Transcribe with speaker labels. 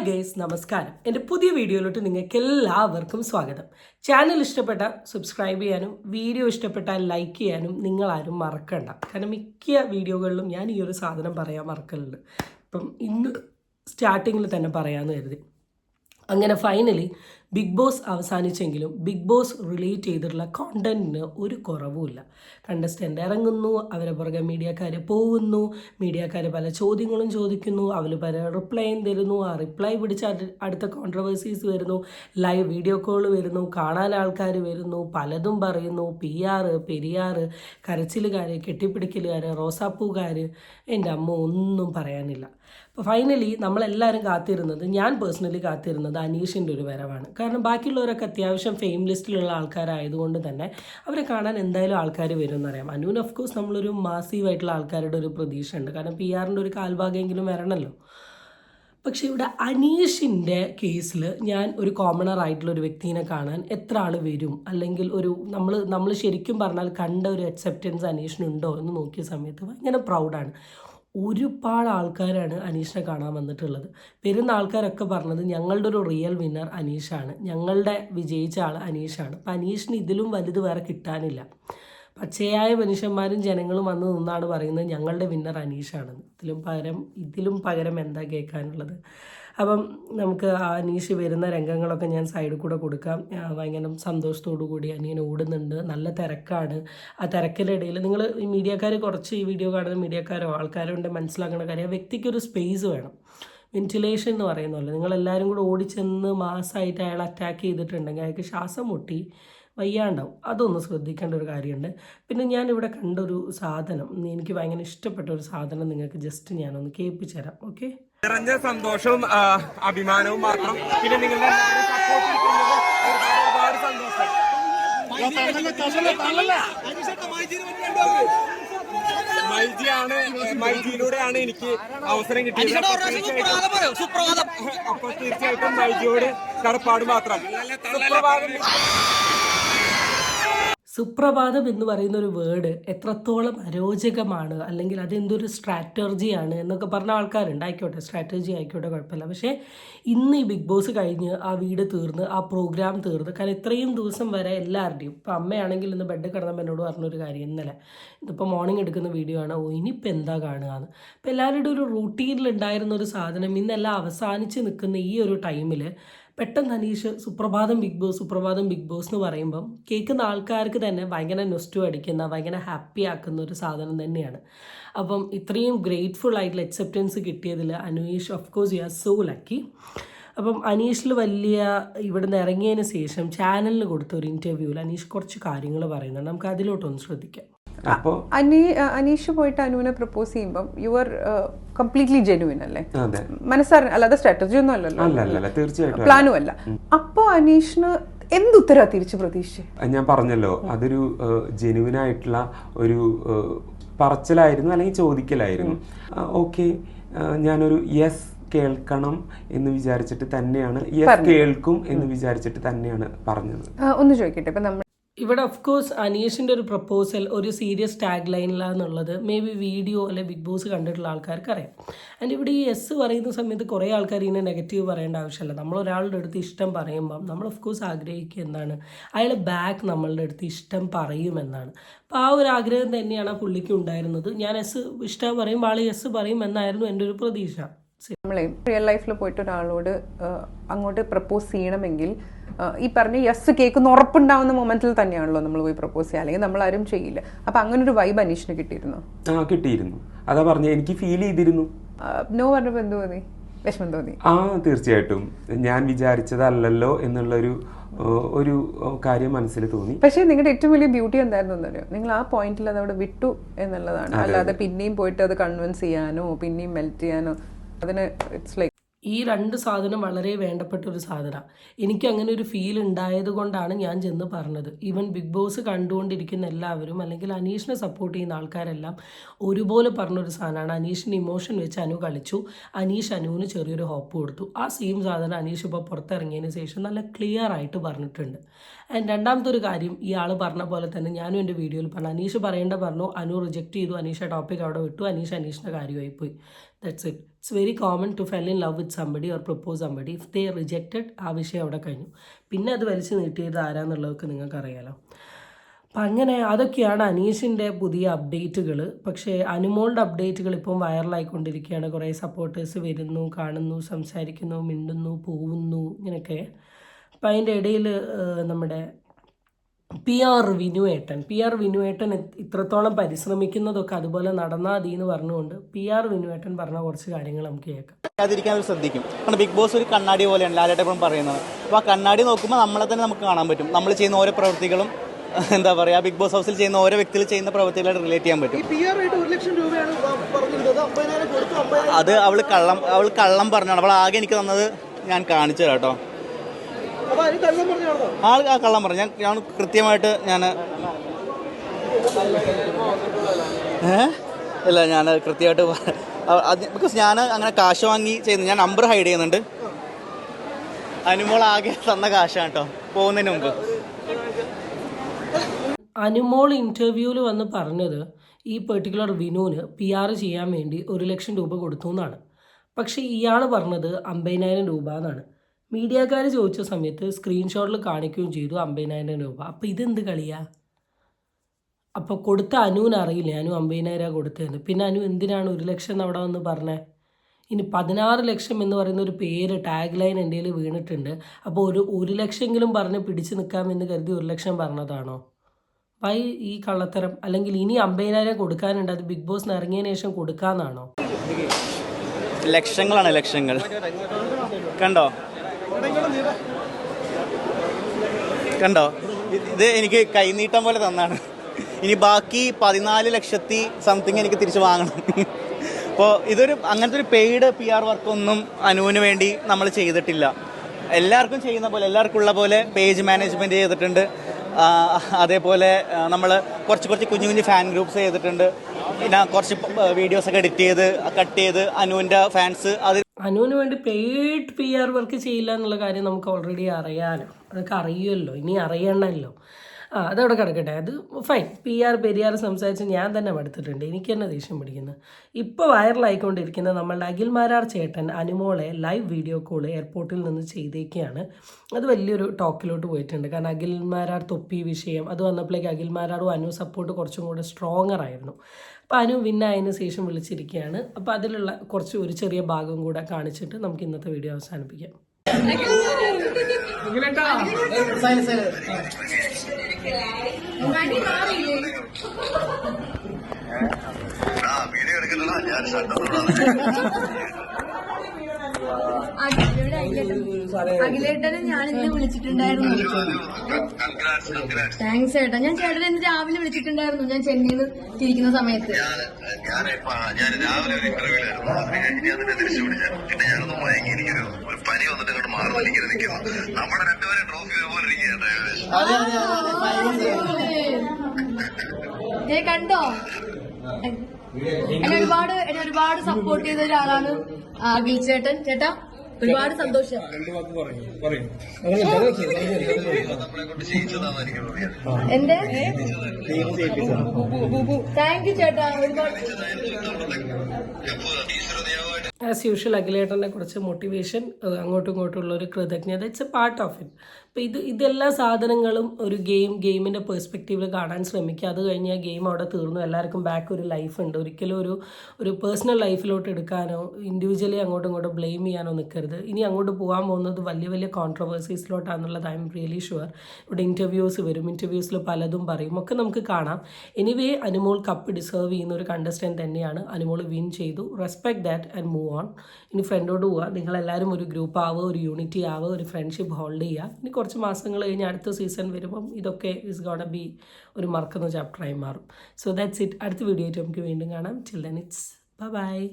Speaker 1: Hi guys നമസ്കാരം. എന്റെ പുതിയ വീഡിയോയിലോട്ട് നിങ്ങൾക്ക് എല്ലാവർക്കും സ്വാഗതം. ചാനൽ ഇഷ്ടപ്പെട്ട സബ്സ്ക്രൈബ് ചെയ്യാനും വീഡിയോ ഇഷ്ടപ്പെട്ടാൽ ലൈക്ക് ചെയ്യാനും നിങ്ങളാരും മറക്കണ്ട. കാരണം മിക്ക വീഡിയോകളിലും ഞാൻ ഈ ഒരു സാധനം പറയാൻ മറക്കലുണ്ട്. ഇപ്പം ഇന്ന് സ്റ്റാർട്ടിങ്ങിൽ തന്നെ പറയാമെന്ന് കരുതി. അങ്ങനെ ഫൈനലി ബിഗ് ബോസ് അവസാനിച്ചെങ്കിലും ബിഗ് ബോസ് റിലേറ്റ് ചെയ്തിട്ടുള്ള കോണ്ടന്റിന് ഒരു കുറവുമില്ല. കണ്ടസ്റ്റന്റ് ഇറങ്ങുന്നു അവരെ പുറകെ മീഡിയക്കാർ പോകുന്നു മീഡിയക്കാർ പല ചോദ്യങ്ങളും ചോദിക്കുന്നു അവർ പല റിപ്ലൈയും തരുന്നു ആ റിപ്ലൈ പിടിച്ച അടുത്ത കോൺട്രവേഴ്സീസ് വരുന്നു ലൈവ് വീഡിയോ കോൾ വരുന്നു കാണാൻ ആൾക്കാർ വരുന്നു പലതും പറയുന്നു പി ആറ് പെരിയാർ കരച്ചിലുകാർ കെട്ടിപ്പിടിക്കലുകാർ റോസാപ്പൂകാർ എന്റെ അമ്മ ഒന്നും പറയാനില്ല. അപ്പോൾ ഫൈനലി നമ്മളെല്ലാവരും കാത്തിരുന്നത് ഞാൻ പേഴ്സണലി കാത്തിരുന്നത് അനീഷിന്റെ ഒരു വരവാണ്. കാരണം ബാക്കിയുള്ളവരൊക്കെ അത്യാവശ്യം ഫെയിം ലിസ്റ്റിലുള്ള ആൾക്കാരായതുകൊണ്ട് തന്നെ അവരെ കാണാൻ എന്തായാലും ആൾക്കാർ വരും എന്നറിയാം അനുവിന് ഓഫ് കോഴ്സ് നമ്മളൊരു മാസീവായിട്ടുള്ള ആൾക്കാരുടെ ഒരു പ്രതീക്ഷ ഉണ്ട് കാരണം പി ആറിന്റെ ഒരു കാൽഭാഗമെങ്കിലും വരണമല്ലോ പക്ഷെ ഇവിടെ അനീഷിന്റെ കേസിൽ ഞാൻ ഒരു കോമണർ ആയിട്ടുള്ള ഒരു വ്യക്തിനെ കാണാൻ എത്ര ആൾ വരും? അല്ലെങ്കിൽ ഒരു നമ്മൾ നമ്മൾ ശരിക്കും പറഞ്ഞാൽ കണ്ട ഒരു അക്സെപ്റ്റൻസ് അനീഷിനുണ്ടോ എന്ന് നോക്കിയ സമയത്ത് ഭയങ്കര പ്രൗഡാണ് ഒരുപാട് ആൾക്കാരാണ് അനീഷിനെ കാണാൻ വന്നിട്ടുള്ളത്. വരുന്ന ആൾക്കാരൊക്കെ പറഞ്ഞത് ഞങ്ങളുടെ ഒരു റിയൽ വിന്നർ അനീഷാണ്. ഞങ്ങളുടെ വിജയിച്ച ആൾ അനീഷാണ്. അപ്പം അനീഷിന് ഇതിലും വലുത് വേറെ കിട്ടാനില്ല. പച്ചയായ മനുഷ്യന്മാരും ജനങ്ങളും വന്ന് നിന്നാണ് പറയുന്നത് ഞങ്ങളുടെ വിന്നർ അനീഷാണെന്ന്. ഇതിലും പകരം ഇതിലും പകരം എന്താ കേൾക്കാനുള്ളത്? അപ്പം നമുക്ക് ആ അനീഷ് വരുന്ന രംഗങ്ങളൊക്കെ ഞാൻ സൈഡിൽ കൂടെ കൊടുക്കാം. ഭയങ്കര സന്തോഷത്തോടു കൂടി അനിയൻ ഓടുന്നുണ്ട്. നല്ല തിരക്കാണ്. ആ തിരക്കിനിടയിൽ നിങ്ങൾ ഈ മീഡിയക്കാർ കുറച്ച് ഈ വീഡിയോ കാണുന്ന മീഡിയക്കാരോ ആൾക്കാരോ ഉണ്ട് മനസ്സിലാക്കുന്ന കാര്യം വ്യക്തിക്കൊരു സ്പേസ് വേണം. വെന്റിലേഷൻ എന്ന് പറയുന്നല്ലോ നിങ്ങളെല്ലാവരും കൂടെ ഓടിച്ചെന്ന് മാസമായിട്ട് അയാൾ അറ്റാക്ക് ചെയ്തിട്ടുണ്ടെങ്കിൽ അയാൾക്ക് ശ്വാസം മുട്ടി വയ്യാണ്ടാവും. അതൊന്ന് ശ്രദ്ധിക്കേണ്ട ഒരു കാര്യമുണ്ട്. പിന്നെ ഞാനിവിടെ കണ്ടൊരു സാധനം. എനിക്ക് ഭയങ്കര ഇഷ്ടപ്പെട്ട ഒരു സാധനം നിങ്ങൾക്ക് ജസ്റ്റ് ഞാനൊന്ന് കേൾപ്പിച്ചു തരാം ഓക്കെ
Speaker 2: നിറഞ്ഞ സന്തോഷവും അഭിമാനവും മാത്രം. പിന്നെ നിങ്ങളുടെ ഒരുപാട് സന്തോഷം. മൈജിയാണ് മൈജിയിലൂടെയാണ് എനിക്ക് അവസരം കിട്ടിയത്. അപ്പോൾ തീർച്ചയായിട്ടും മൈജിയോട് കടപ്പാട് മാത്രം. സുപ്രഭാതം.
Speaker 1: സുപ്രഭാതം എന്ന് പറയുന്ന ഒരു വേർഡ് എത്രത്തോളം അരോചകമാണ് അല്ലെങ്കിൽ അതെന്തൊരു സ്ട്രാറ്റജിയാണ് എന്നൊക്കെ പറഞ്ഞ ആൾക്കാരുണ്ട് ആയിക്കോട്ടെ സ്ട്രാറ്റജി ആയിക്കോട്ടെ കുഴപ്പമില്ല. പക്ഷേ ഇന്ന് ഈ ബിഗ് ബോസ് കഴിഞ്ഞ് ആ വീട് തീർന്ന് ആ പ്രോഗ്രാം തീർന്ന് കാരണം ഇത്രയും ദിവസം വരെ എല്ലാവരുടെയും ഇപ്പം അമ്മയാണെങ്കിൽ ഇന്ന് ബെഡ് കിടന്നപ്പോൾ എന്നോട് പറഞ്ഞൊരു കാര്യം ഇന്നലെ ഇതിപ്പോൾ മോർണിംഗ് എടുക്കുന്ന വീഡിയോ ആണ് ഓ ഇനിയിപ്പോൾ എന്താ കാണുക എന്ന്. അപ്പോൾ എല്ലാവരുടെ ഒരു റൂട്ടീനിൽ ഉണ്ടായിരുന്ന ഒരു സാധനം ഇന്നെല്ലാം അവസാനിച്ച് നിൽക്കുന്ന ഈ ഒരു ടൈമിൽ പെട്ടെന്ന് അനീഷ് സുപ്രഭാതം ബിഗ് ബോസ് സുപ്രഭാതം ബിഗ് ബോസ് എന്ന് പറയുമ്പം കേൾക്കുന്ന ആൾക്കാർക്ക് തന്നെ ഭയങ്കര നൊസ്റ്റു അടിക്കുന്ന ഭയങ്കര ഹാപ്പി ആക്കുന്ന ഒരു സാധനം തന്നെയാണ്. അപ്പം ഇത്രയും ഗ്രേറ്റ്ഫുൾ ആയിട്ടുള്ള അക്സെപ്റ്റൻസ് കിട്ടിയതിൽ Aneesh of course you are so lucky അപ്പം അനീഷിൽ വലിയ ഇവിടുന്ന് ഇറങ്ങിയതിന് ശേഷം ചാനലിന് കൊടുത്ത ഒരു ഇന്റർവ്യൂവിൽ അനീഷ് കുറച്ച് കാര്യങ്ങൾ പറയുന്നുണ്ട്. നമുക്ക് അതിലോട്ടൊന്ന് ശ്രദ്ധിക്കാം.
Speaker 2: അപ്പോൾ
Speaker 3: അനി അനീഷ് പോയിട്ട് അനുവിനെ പ്രപ്പോസ് ചെയ്യുമ്പോൾ യു ആർ കംപ്ലീറ്റ്ലി ജെനുവിൻ അല്ലേ? മനസ്സറിഞ്ഞ അല്ലാതെ സ്ട്രാറ്റജി ഒന്നും അല്ലല്ലോ.
Speaker 2: അല്ല അല്ല അല്ല. തീർച്ചയായിട്ടും
Speaker 3: പ്ലാനും അല്ല അപ്പോ അനീഷിന് എന്തുത്തരാ തിരിച്ചു പ്രതീക്ഷ
Speaker 2: ഞാൻ പറഞ്ഞല്ലോ അതൊരു ജെനുവിൻ ആയിട്ടുള്ള ഒരു പറച്ചിലായിരുന്നു അല്ലെങ്കിൽ ചോദിക്കലായിരുന്നു. ഓക്കെ ഞാനൊരു യെസ് കേൾക്കണം എന്ന് വിചാരിച്ചിട്ട് തന്നെയാണ് യെസ് കേൾക്കും എന്ന് വിചാരിച്ചിട്ട് തന്നെയാണ് പറഞ്ഞത്.
Speaker 3: ഒന്ന് ചോദിക്കട്ടെ ഇപ്പൊ നമ്മൾ
Speaker 1: ഇവിടെ ഓഫ് കോഴ്സ് അനീഷിന്റെ ഒരു പ്രപ്പോസൽ ഒരു സീരിയസ് ടാഗ് ലൈനിലാന്നുള്ളത് മേ ബി വീഡിയോ അല്ലെ ബിഗ് ബോസ് കണ്ടിട്ടുള്ള ആൾക്കാർക്ക് അറിയാം. ആൻഡ് ഇവിടെ ഈ എസ് പറയുന്ന സമയത്ത് കുറേ ആൾക്കാർ ഇങ്ങനെ നെഗറ്റീവ് പറയേണ്ട ആവശ്യമില്ല. നമ്മൾ ഒരാളുടെ അടുത്ത് ഇഷ്ടം പറയുമ്പം നമ്മൾ ഓഫ് കോഴ്സ് ആഗ്രഹിക്കുക എന്താണ്? അയാൾ ബാക്ക് നമ്മളുടെ അടുത്ത് ഇഷ്ടം പറയുമെന്നാണ് അപ്പോൾ ആ ഒരു ആഗ്രഹം തന്നെയാണ് ആ പുള്ളിക്ക് ഉണ്ടായിരുന്നത്. ഞാൻ എസ് ഇഷ്ടം പറയും ആൾ എസ് പറയും എന്നായിരുന്നു എന്റെ ഒരു പ്രതീക്ഷ.
Speaker 3: നമ്മളെ റിയൽ ലൈഫിൽ പോയിട്ട് ഒരാളോട് അങ്ങോട്ട് പ്രപ്പോസ് ചെയ്യണമെങ്കിൽ ഈ പറഞ്ഞ യെസ് കേൾക്കുന്ന ഉറപ്പുണ്ടാവുന്ന മൊമെന്റിൽ തന്നെയാണല്ലോ നമ്മൾ പോയി പ്രപ്പോസ് ചെയ്യുക. അല്ലെങ്കിൽ നമ്മൾ ആരും ചെയ്യില്ല. അപ്പൊ അങ്ങനെ ഒരു വൈബ് അനീഷിന് കിട്ടിയിരുന്നു?
Speaker 2: ആ കിട്ടിയിരുന്നു. അതാ പറഞ്ഞ എനിക്ക് ഫീൽ ചെയ്തിരുന്നു.
Speaker 3: നോ പറഞ്ഞപ്പോ എന്ത് തോന്നി? വിഷമം തോന്നി?
Speaker 2: ആ തീർച്ചയായിട്ടും. ഞാൻ വിചാരിച്ചതല്ലല്ലോ എന്നുള്ളൊരു ഒരു ഒരു കാര്യം മനസ്സിൽ തോന്നി.
Speaker 3: പക്ഷേ നിങ്ങളുടെ ഏറ്റവും വലിയ ബ്യൂട്ടി എന്തായിരുന്നു എന്നറിയോ? നിങ്ങൾ ആ പോയിന്റിൽ അത് അവിടെ വിട്ടു എന്നുള്ളതാണ്. അല്ലാതെ പിന്നെയും പോയിട്ട് അത് കൺവിൻസ് ചെയ്യാനോ പിന്നെയും മെൽറ്റ് ചെയ്യാനോ അതിന് ഇറ്റ്സ് ലൈക്ക്
Speaker 1: ഈ രണ്ട് സാധനം വളരെ വേണ്ടപ്പെട്ട ഒരു സാധനമാണ് എനിക്ക് അങ്ങനെ ഒരു ഫീൽ ഉണ്ടായത് കൊണ്ടാണ് ഞാൻ ചെന്ന് പറഞ്ഞത്. ഈവൻ ബിഗ് ബോസ് കണ്ടുകൊണ്ടിരിക്കുന്ന എല്ലാവരും അല്ലെങ്കിൽ അനീഷിനെ സപ്പോർട്ട് ചെയ്യുന്ന ആൾക്കാരെല്ലാം ഒരുപോലെ പറഞ്ഞൊരു സാധനമാണ് അനീഷിന് ഇമോഷൻ വെച്ച് അനു കളിച്ചു. അനീഷ് അനുവിന് ചെറിയൊരു ഹോപ്പ് കൊടുത്തു. ആ സെയിം സാധനം അനീഷ് ഇപ്പോൾ പുറത്തിറങ്ങിയതിന് ശേഷം നല്ല ക്ലിയർ ആയിട്ട് പറഞ്ഞിട്ടുണ്ട്. രണ്ടാമത്തെ ഒരു കാര്യം ഇയാൾ പറഞ്ഞ പോലെ തന്നെ ഞാനും എന്റെ വീഡിയോയിൽ പറഞ്ഞു. അനീഷ് പറയേണ്ട പറഞ്ഞു. അനു റിജക്റ്റ് ചെയ്തു. അനീഷ ടോപ്പിക് അവിടെ വിട്ടു. അനീഷ് അനീഷിന്റെ കാര്യമായി പോയി that's it it's very common to fell in love with somebody or propose somebody if they rejected ആ വിഷയം അവിടെ കഴിഞ്ഞു. പിന്നെ അത് വലിച്ചു നീട്ടിയത് ആരാന്നുള്ളതൊക്കെ നിങ്ങൾക്കറിയാലോ. അപ്പം അങ്ങനെ അതൊക്കെയാണ് അനീഷിന്റെ പുതിയ അപ്ഡേറ്റുകൾ പക്ഷേ അനുമോളുടെ അപ്ഡേറ്റുകൾ ഇപ്പം വൈറലായിക്കൊണ്ടിരിക്കുകയാണ് കുറേ സപ്പോർട്ടേഴ്സ് വരുന്നു കാണുന്നു സംസാരിക്കുന്നു മിണ്ടുന്നു പോവുന്നു ഇങ്ങനെയൊക്കെ. അപ്പം അതിന്റെ ഇടയിൽ നമ്മുടെ പി ആർ വിനുവേട്ടൻ പി ആർ വിനുവേട്ടൻ ഇത്രത്തോളം പരിശ്രമിക്കുന്നതൊക്കെ അതുപോലെ നടന്നാൽ മതി എന്ന് പറഞ്ഞുകൊണ്ട് പി ആർ വിനുവേട്ടൻ പറഞ്ഞ കുറച്ച് കാര്യങ്ങൾ നമുക്ക് കേൾക്കാം.
Speaker 4: അവർ ശ്രദ്ധിക്കും. കാരണം ബിഗ് ബോസ് ഒരു കണ്ണാടി പോലെയാണ് ലാലേട്ടൻ എപ്പോഴും പറയുന്നത്. അപ്പോൾ ആ കണ്ണാടി നോക്കുമ്പോൾ നമ്മളെ തന്നെ നമുക്ക് കാണാൻ പറ്റും. നമ്മൾ ചെയ്യുന്ന ഓരോ പ്രവൃത്തികളും എന്താ പറയുക ബിഗ് ബോസ് ഹൗസിൽ ചെയ്യുന്ന ഓരോ വ്യക്തികൾ ചെയ്യുന്ന പ്രവൃത്തികളായിട്ട് റിലേറ്റ് ചെയ്യാൻ പറ്റും. അത് അവൾ കള്ളം അവൾ കള്ളം പറഞ്ഞാണ് അവൾ ആകെ എനിക്ക് തന്നത് ഞാൻ കാണിച്ചു തരാം കേട്ടോ
Speaker 5: അപ്പൊ അതിന് കള്ളം പറഞ്ഞു നടന്നോ
Speaker 4: ആൾ ആ കള്ളം പറഞ്ഞു. ഞാൻ ഞാൻ കൃത്യമായിട്ട് ഞാൻ ഏ? ഇല്ല ഞാൻ കൃത്യമായിട്ട് ബിക്കോസ് ഞാൻ അങ്ങനെ കാശ് വാങ്ങി ചെയ്യുന്നു. ഞാൻ നമ്പർ ഹൈഡ് ചെയ്യുന്നുണ്ട്. അനുമോൾ ആകെ തന്ന കാശാണ് കേട്ടോ. പോകുന്നതിന് മുമ്പ്.
Speaker 1: അനുമോൾ ഇന്റർവ്യൂവിൽ വന്ന് പറഞ്ഞത് ഈ പെർട്ടിക്കുലർ വിനുവിന് പി ആർ ചെയ്യാൻ വേണ്ടി ഒരു ലക്ഷം രൂപ കൊടുത്തു എന്നാണ്. പക്ഷേ ഇയാൾ പറഞ്ഞത് അമ്പതിനായിരം രൂപ എന്നാണ്. മീഡിയക്കാർ ചോദിച്ച സമയത്ത് സ്ക്രീൻഷോട്ടിൽ കാണിക്കുകയും ചെയ്തു അമ്പതിനായിരം രൂപ. അപ്പോൾ ഇതെന്ത് കളിയാ? അപ്പോൾ കൊടുത്ത അനുവിന് അറിയില്ല? അനു അമ്പതിനായിരം കൊടുത്തതെന്ന്. പിന്നെ അനു എന്തിനാണ് ഒരു ലക്ഷം എന്ന് അവിടെ വന്ന് പറഞ്ഞേ? ഇനി പതിനാറ് ലക്ഷം എന്ന് പറയുന്ന ഒരു പേര് ടാഗ് ലൈൻ എന്റെ കയ്യിൽ വീണിട്ടുണ്ട്. അപ്പോൾ ഒരു ഒരു ലക്ഷമെങ്കിലും പറഞ്ഞ് പിടിച്ചു നിൽക്കാമെന്ന് കരുതി ഒരു ലക്ഷം പറഞ്ഞതാണോ? വൈ ഈ കള്ളത്തരം. അല്ലെങ്കിൽ ഇനി അമ്പതിനായിരം കൊടുക്കാനുണ്ട്. അത് ബിഗ് ബോസിന് ഇറങ്ങിയതിന് ശേഷം കൊടുക്കാന്നാണോ?
Speaker 4: ലക്ഷങ്ങളാണ് ലക്ഷങ്ങൾ. കണ്ടോ? കണ്ടോ? ഇത് എനിക്ക് കൈനീട്ടം പോലെ തന്നാണ്. ഇനി ബാക്കി പതിനാല് ലക്ഷത്തി സംതിങ് എനിക്ക് തിരിച്ചു വാങ്ങണം. അപ്പോൾ ഇതൊരു അങ്ങനത്തെ ഒരു പെയ്ഡ് പി ആർ വർക്കൊന്നും അനുവിന് വേണ്ടി നമ്മൾ ചെയ്തിട്ടില്ല. എല്ലാവർക്കും ചെയ്യുന്ന പോലെ എല്ലാവർക്കും ഉള്ള പോലെ പേജ് മാനേജ്മെന്റ് ചെയ്തിട്ടുണ്ട്. അതേപോലെ നമ്മൾ കുറച്ച് കുറച്ച് കുഞ്ഞു കുഞ്ഞു ഫാൻ ഗ്രൂപ്പ്സ് ചെയ്തിട്ടുണ്ട്. പിന്നെ കുറച്ച് വീഡിയോസൊക്കെ എഡിറ്റ് ചെയ്ത് കട്ട് ചെയ്ത് അനുവിന്റെ ഫാൻസ് അത്
Speaker 1: അനുവിന് വേണ്ടി പെയ്ഡ് പി ആർ വർക്ക് ചെയ്യില്ല എന്നുള്ള കാര്യം നമുക്ക് ഓൾറെഡി അറിയാലോ അതൊക്കെ അറിയുമല്ലോ ഇനി അറിയണമല്ലോ. ആ അതവിടെ കിടക്കട്ടെ. അത് ഫൈൻ പി ആർ പെരിയാർ സംസാരിച്ച് ഞാൻ തന്നെ മടുത്തിട്ടുണ്ട്. എനിക്ക് തന്നെ ദേഷ്യം പിടിക്കുന്നത് ഇപ്പോൾ വൈറലായിക്കൊണ്ടിരിക്കുന്ന നമ്മളുടെ അഖിൽമാരാർ ചേട്ടൻ അനുമോളെ ലൈവ് വീഡിയോ കോൾ എയർപോർട്ടിൽ നിന്ന് ചെയ്തേക്കുകയാണ് അത് വലിയൊരു ടോക്കിലോട്ട് പോയിട്ടുണ്ട്. കാരണം അഖിൽമാരാർ തൊപ്പി വിഷയം അത് വന്നപ്പോഴേക്ക് അഖിൽമാരാറും അനു സപ്പോർട്ട് കുറച്ചും കൂടെ സ്ട്രോങ്ങർ ആയിരുന്നു. അപ്പോൾ അനു വിന്നായതിന് ശേഷം വിളിച്ചിരിക്കുകയാണ്. അപ്പോൾ അതിലുള്ള കുറച്ച് ഒരു ചെറിയ ഭാഗം കൂടെ കാണിച്ചിട്ട് നമുക്ക് ഇന്നത്തെ വീഡിയോ അവസാനിപ്പിക്കാം.
Speaker 6: അഖിലേട്ടനെ ഞാൻ ഇന്ന് വിളിച്ചിട്ടുണ്ടായിരുന്നു. താങ്ക്സ് ഏട്ടാ. ഞാൻ ചേട്ടനെ ഇന്ന് രാവിലെ വിളിച്ചിട്ടുണ്ടായിരുന്നു. ഞാൻ ചെന്നൈയിൽ തിരിക്കുന്ന സമയത്ത്.
Speaker 7: ഞാൻ രാവിലെ ഒരു ഇന്റർവ്യൂലായിരുന്നു അത് കഴിഞ്ഞ് ഞാൻ തിരിച്ചു വിളിച്ചു. പിന്നെ ഞാനൊന്ന് മയങ്ങി. ഒരു പനി വന്നിട്ട് അങ്ങോട്ട് മാറി നിൽക്കുന്നു. നമ്മുടെ രണ്ടുപേരും ട്രോഫി
Speaker 6: ഏ കണ്ടോ? എന്നെ ഒരുപാട് എന്നെ ഒരുപാട് സപ്പോർട്ട് ചെയ്ത ഒരാളാണ് അഖിൽ ചേട്ടൻ ചേട്ടാ ഒരുപാട് സന്തോഷം. എന്റെ താങ്ക് യു ചേട്ടാ. ഒരുപാട്.
Speaker 1: ആസ് യൂഷ്വൽ അഖിലേട്ടനെ കുറിച്ച് മോട്ടിവേഷൻ അങ്ങോട്ടും ഇങ്ങോട്ടും ഉള്ള ഒരു കൃതജ്ഞത. It's a part of it അപ്പോൾ ഇത് ഇതെല്ലാ സാധനങ്ങളും ഒരു ഗെയിം ഗെയിമിന്റെ പേഴ്സ്പെക്റ്റീവിൽ കാണാൻ ശ്രമിക്കുക. അത് കഴിഞ്ഞാൽ ഗെയിം അവിടെ തീർന്നു. എല്ലാവർക്കും ബാക്ക് ഒരു ലൈഫ് ഉണ്ട്. ഒരിക്കലും ഒരു ഒരു പേഴ്സണൽ ലൈഫിലോട്ട് എടുക്കാനോ ഇൻഡിവിജ്വലി അങ്ങോട്ടും ഇങ്ങോട്ടും ബ്ലെയിം ചെയ്യാനോ നിൽക്കരുത് ഇനി അങ്ങോട്ട് പോകാൻ പോകുന്നത് വലിയ വലിയ കോൺട്രവേഴ്സീസിലോട്ടാണെന്നുള്ളത് ഐ എം റിയലി ഷുവർ ഇവിടെ ഇന്റർവ്യൂസ് വരും. ഇന്റർവ്യൂസിൽ പലതും പറയും. ഒക്കെ നമുക്ക് കാണാം. എനിവേ അനുമോൾ കപ്പ് ഡിസേർവ് ചെയ്യുന്ന ഒരു കണ്ടസ്റ്റന്റ് തന്നെയാണ്. അനുമോൾ വിൻ ചെയ്തു. Respect that and move on ഇനി ഫ്രണ്ടോട് പോവുക നിങ്ങളെല്ലാവരും ഒരു ഗ്രൂപ്പ് ആവുക ഒരു യൂണിറ്റി ആവുക ഒരു ഫ്രണ്ട്ഷിപ്പ് ഹോൾഡ് ചെയ്യുക. ഇനി കുറച്ച് മാസങ്ങൾ കഴിഞ്ഞ് അടുത്ത സീസൺ വരുമ്പം ഇതൊക്കെ ഇസ് ഗോണ ബി ഒരു മറക്കുന്ന ചാപ്റ്ററായി മാറും. സോ ദാറ്റ്സ് ഇറ്റ് അടുത്ത വീഡിയോ ആയിട്ട് നമുക്ക് വീണ്ടും കാണാം. Chill then it's by